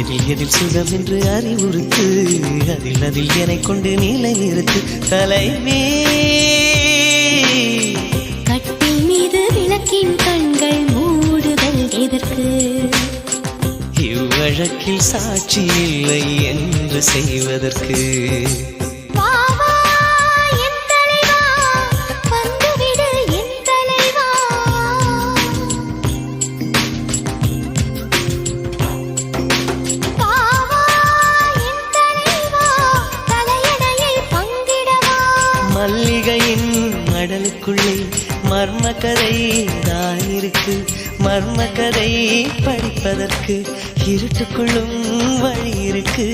எதில் எதில் சுகம் என்று அறிவுறுத்து. அதில் அதில் எனை கொண்டு நிலை நிறுத்து. தலைவே கட்டில் மீது விளக்கின் கண்கள் மூடுதல் எதற்கு? இவ்வழக்கில் சாட்சி இல்லை என்று செய்வதற்கு. மல்லிகையின் மடலுக்குள்ளே மர்ம கதை தான் இருக்கு. மர்ம கதை படிப்பதற்கு இருட்டுக்குள்ளும் வழி இருக்கு.